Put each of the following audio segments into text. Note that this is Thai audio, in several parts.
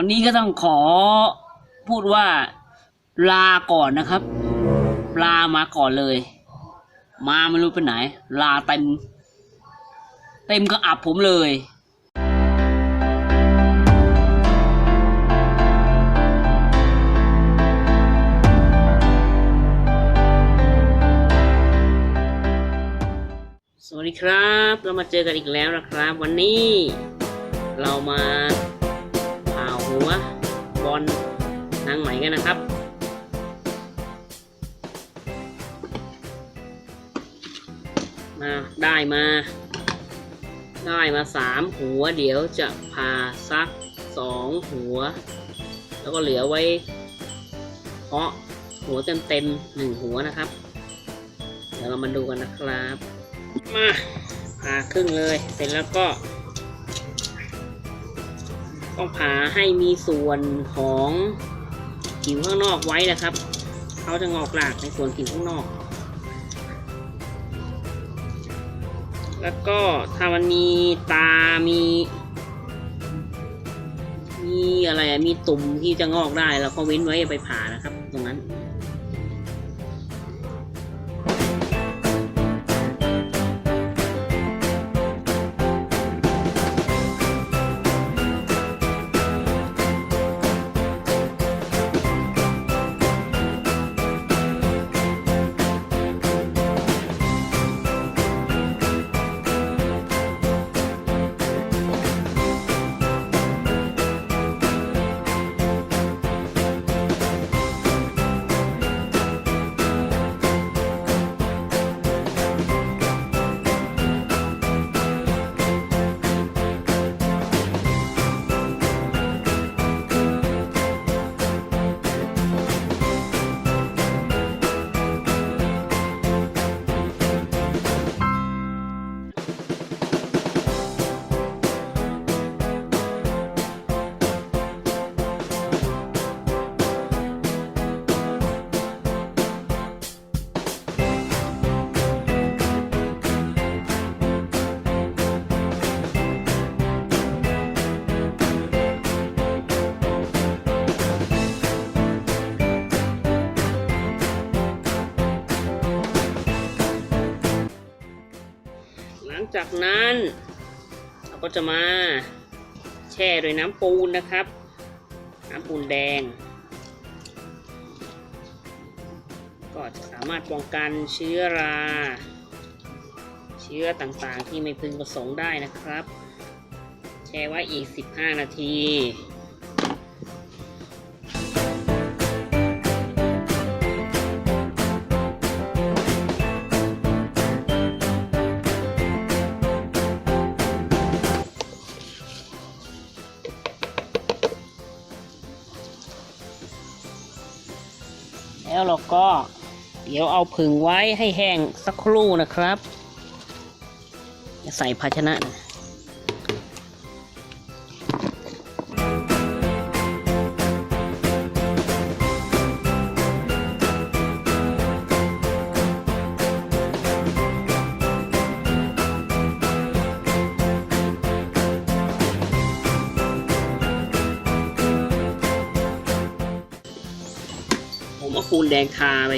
วันนี้ก็ต้องขอพูดว่าลาก่อนนะครับ ลามาก่อนเลย มาไม่รู้ไปไหน ลาเต็ม เต็มก็อับผมเลยสวัสดีครับ เรามาเจอกันอีกแล้วนะครับ วันนี้เรามา ผ่าหัวบอลนางไหมกันนะครับมาได้มา ได้มาสามหัว เดี๋ยวจะผ่าซักสองหัว แล้วก็เหลือไว้เพาะหัวเต็มเต็มๆหนึ่งหัวนะครับ เดี๋ยวเรามาดูกันนะครับ มาผ่าครึ่งเลย เสร็จแล้วก็ ต้องผ่าให้มีส่วนของผิวข้างนอกไว้นะครับ เขาจะงอกหลากในส่วนผิวข้างนอก แล้วก็ถ้ามันมีตา มี มีอะไรมีตุ่มที่จะงอกได้เราก็เว้นไว้อย่าไปผ่านะครับ ตรงนั้น จากนั้น เราก็จะมาแช่ด้วยน้ำปูนนะครับ น้ำปูนแดง ก็จะสามารถป้องกันเชื้อรา เชื้อต่างๆที่ไม่พึงประสงค์ได้นะครับ แช่ไว้อีก 15 นาที แล้วเราก็เดี๋ยวเอาผึ่งไว้ให้แห้งสักครู่นะครับ ใส่ภาชนะนะ ปูนแดงทาไป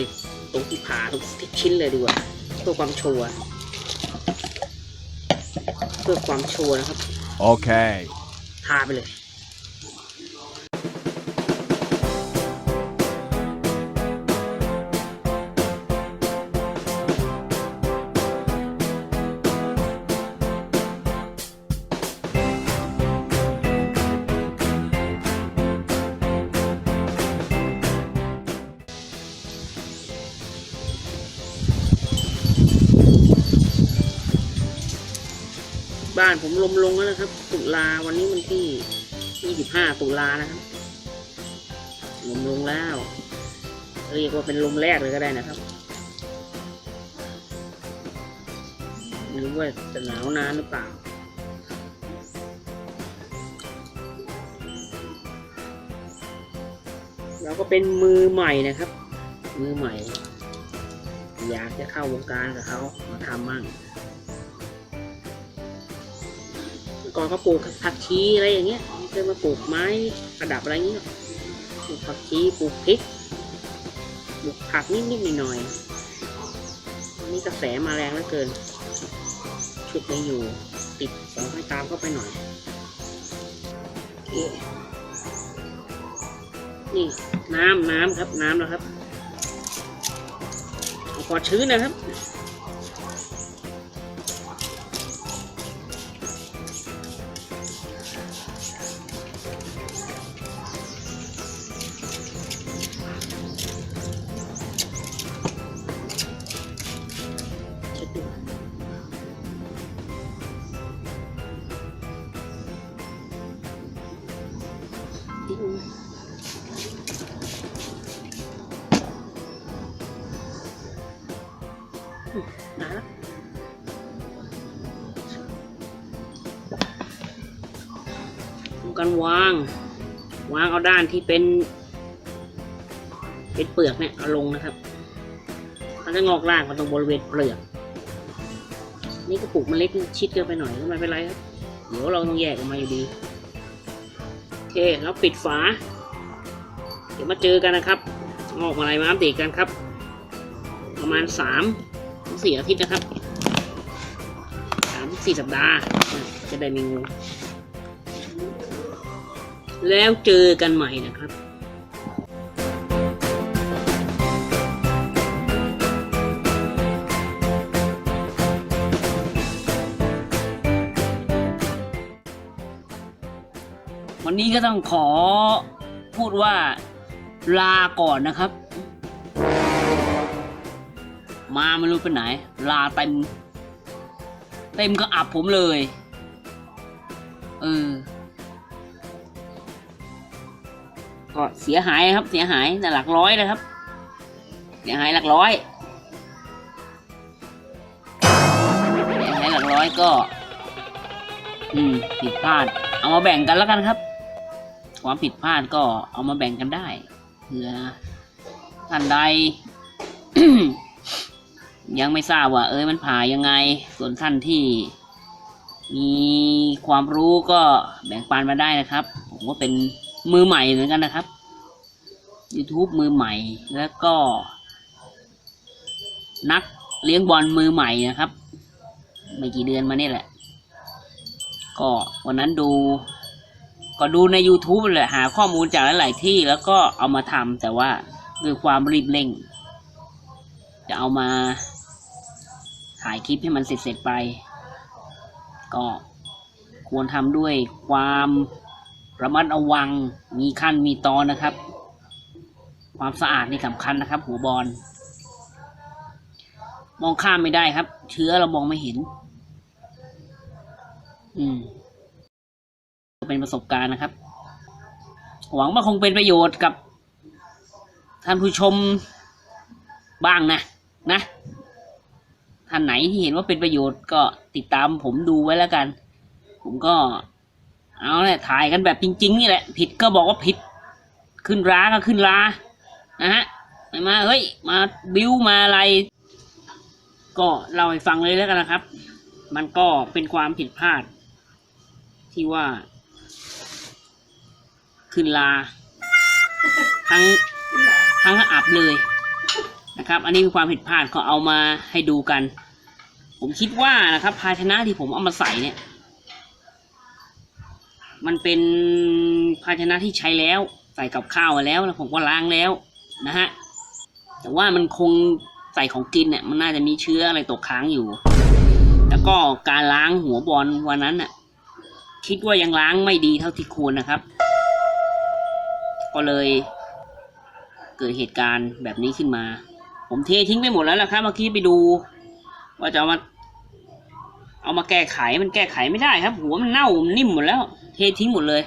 ตรงที่ผ่าทุกชิ้นเลยดีกว่าเพื่อความชัวร์เพื่อความชัวร์นะครับ Okay. ทาไปเลย บ้านผมลมลงแล้วนะครับ ตุลาวันนี้มันที่ 25 ตุลานะครับลมลงแล้ว เรียกว่าเป็นลมแรกเลยก็ได้นะครับไม่รู้ว่าจะหนาวนานหรือเปล่าเราก็เป็นมือใหม่นะครับ มือใหม่ อยากจะเข้าวงการกับเขามาทำมั่ง่อนก็ปลูกผักชีอะไรอย่างเงี้ยไม่เคยมาปลูกไม้ประดับอะไรเงี้ยปลูกผักชีปลูกพริกปลูกผักนิดๆหน่อยๆอันนี่กระแสมาแรงเหลือเกิน ชุดไม่อยู่ติดสองให้ตามเข้าไปหน่อยนี่น้ำน้ำครับน้ำนะครับ พอชื้นนะครับ การวาง วางเอาด้านที่เป็น เป็นเปลือกเนี่ยเอาลงนะครับ มันจะงอกล่างมาตรงบริเวณเปลือก นี่กระปุกมันเล็กชิดเกินไปหน่อยก็ไม่เป็นไรครับ เดี๋ยวเราต้องแยกออกมาอยู่ดีโอเคแล้วปิดฝา เดี๋ยวมาเจอกันนะครับ งอกอะไรมาอัปเดตกันครับ ประมาณสามสี่อาทิตย์นะครับสามสี่สัปดาห์จะได้มีงู แล้วเจอกันใหม่นะครับวันนี้ก็ต้องขอพูดว่าลาก่อนนะครับ มาไม่รู้ไปไหน ลาเต็ม เต็มก็อับผมเลย เออ ก็เสียหายครับเสียหายหลักร้อยนะครับ เสียหายหลักร้อยเสียหายหลักร้อยก็ อืมผิดพลาด เอามาแบ่งกันแล้วกันครับ ความผิดพลาดก็เอามาแบ่งกันได้เผื่อท่านใดยังไม่ทราบว่า เอ้ยมันผ่ายังไง ส่วนท่านที่ มีความรู้ก็แบ่งปันมาได้นะครับ ผมก็เป็น มือใหม่เหมือนกันนะครับ YouTube มือใหม่แล้วก็ นักเลี้ยงบอลมือใหม่นะครับ ไม่กี่เดือนมานี่แหละ ก็วันนั้นดู ก็ดูใน YouTube แหละหาข้อมูลจากหลาย ๆ ที่แล้วก็เอามาทำแต่ว่าด้วยความรีบเร่ง จะเอามาถ่ายคลิปให้มันเสร็จ ๆ ไป ก็ควรทำด้วยความ ระมัดระวังมีขั้นมีตอนนะครับ ความสะอาดนี่สำคัญนะครับ หัวบอลมองข้ามไม่ได้ครับ เชื้อเรามองไม่เห็น อืม เป็นประสบการณ์นะครับ หวังว่าคงเป็นประโยชน์กับ ท่านผู้ชมบ้างนะ นะท่านไหนที่เห็นว่าเป็นประโยชน์ก็ติดตามผมดูไว้แล้วกัน ผมก็ เอาแหละถ่ายกันแบบจริง ๆ นี่แหละ ผิดก็บอกว่าผิด ขึ้นร้าก็ขึ้นรานะฮะไม่มาเฮ้ยมาบิ้วมาอะไร ก็เล่าให้ฟังเลยแล้วกันนะครับ มันก็เป็นความผิดพลาด ที่ว่า ขึ้นลา ทั้งทั้งอับเลยนะครับ อันนี้เป็นความผิดพลาดก็เอามาให้ดูกัน ผมคิดว่านะครับ ภาชนะที่ผมเอามาใส่เนี่ย มันเป็นภาชนะที่ใช้แล้ว ใส่กับข้าวแล้วแล้วผมก็ล้างแล้วนะฮะแต่ว่ามันคงใส่ของกินเนี่ยมันน่าจะมีเชื้ออะไรตกค้างอยู่ แล้วก็การล้างหัวบอลวันนั้นน่ะ คิดว่ายังล้างไม่ดีเท่าที่ควรนะครับ ก็เลย เกิดเหตุการณ์แบบนี้ขึ้นมา ผมเททิ้งไปหมดแล้วล่ะครับเมื่อกี้ไปดู ว่าจะมา เอามาแก้ไขมันแก้ไขไม่ได้ครับ หัวมันเน่ามันนิ่มหมดแล้ว เททิ้งหมดเลย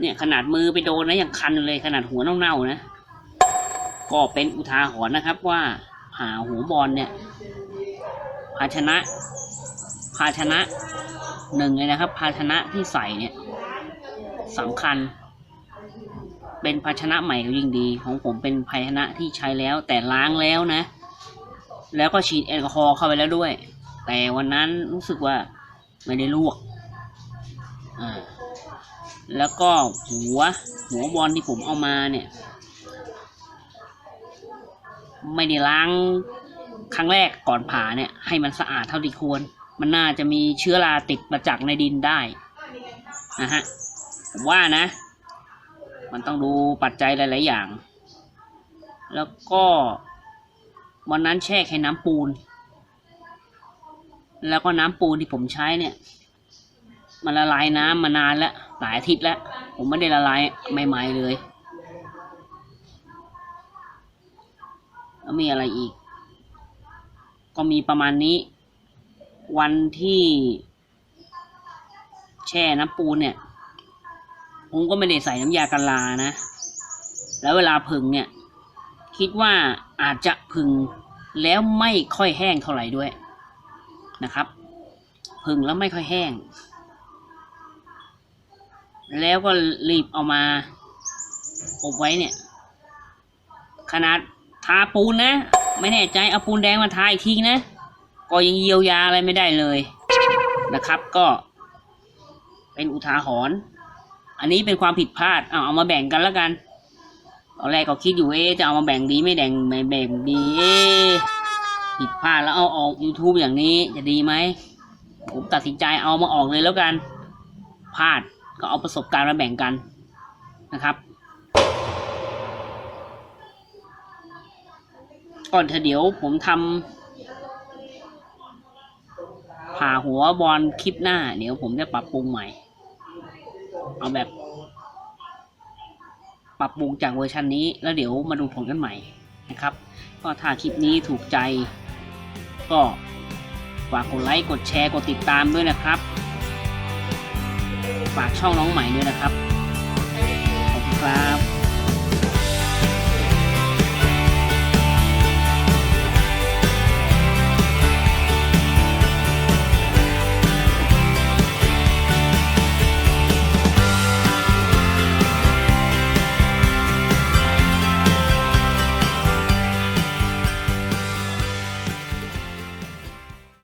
เนี่ยขนาดมือไปโดนนะยังคันเลยขนาดหัวเน่าๆนะก็เป็นอุทาหรณ์นะครับว่าหาหัวบอลเนี่ยภาชนะ ภาชนะหนึ่งเลยนะครับ ภาชนะที่ใส่เนี่ยสำคัญ เป็นภาชนะใหม่ก็ยิ่งดี ของผมเป็นภาชนะที่ใช้แล้วแต่ล้างแล้วนะ แล้วก็ฉีดแอลกอฮอล์เข้าไปแล้วด้วย แต่วันนั้นรู้สึกว่าไม่ได้ลวก อ่า แล้วก็หัว หัวบอลที่ผมเอามาเนี่ย ไม่ได้ล้างครั้งแรกก่อนผ่าเนี่ย ให้มันสะอาดเท่าที่ควร มันน่าจะมีเชื้อราติดมาจากในดินได้นะฮะ ผมว่านะ มันต้องดูปัจจัยหลาย ๆ อย่าง แล้วก็วันนั้นแช่แค่น้ำปูน แล้วก็น้ำปูนที่ผมใช้เนี่ย มันละลายน้ำมานานแล้วหลายอาทิตย์แล้ว ผมไม่ได้ละลายใหม่ๆเลย แล้วมีอะไรอีก ก็มีประมาณนี้ วันที่แช่น้ำปูนเนี่ย ผมก็ไม่ได้ใส่น้ำยากันลานะ แล้วเวลาผึ่งเนี่ย คิดว่าอาจจะผึ่งแล้วไม่ค่อยแห้งเท่าไหร่ด้วย นะครับ ผึ่งแล้วไม่ค่อยแห้ง แล้วก็รีบเอามาอบไว้เนี่ย ขนาดทาปูนนะ ไม่แน่ใจเอาปูนแดงมาทาอีกทีนะ ก็ยังเยียวยาอะไรไม่ได้เลยนะครับ ก็เป็นอุทาหรณ์อันนี้เป็นความผิดพลาดเอาเอามาแบ่งกันแล้วกันตอนแรกก็คิดอยู่เอ๊จะเอามาแบ่งดีไม่แบ่งไม่แบ่งดีเอ๊ ผิดพลาดแล้วเอาออก YouTube อย่างนี้จะดีไหม ผมตัดสินใจเอามาออกเลยแล้วกัน พลาดก็เอาประสบการณ์มาแบ่งกันนะครับ ก่อนเถอะเดี๋ยวผมทำผ่าหัวบอลคลิปหน้า เดี๋ยวผมจะปรับปรุงใหม่ เอาแบบ ปรับปรุงจากเวอร์ชันนี้แล้วเดี๋ยวมาดูผลกันใหม่นะครับ ก็ถ้าคลิปนี้ถูกใจ ก็ฝากกดไลค์กดแชร์กดติดตามด้วยนะครับ ฝากช่องน้องใหม่ด้วยนะครับขอบคุณครับ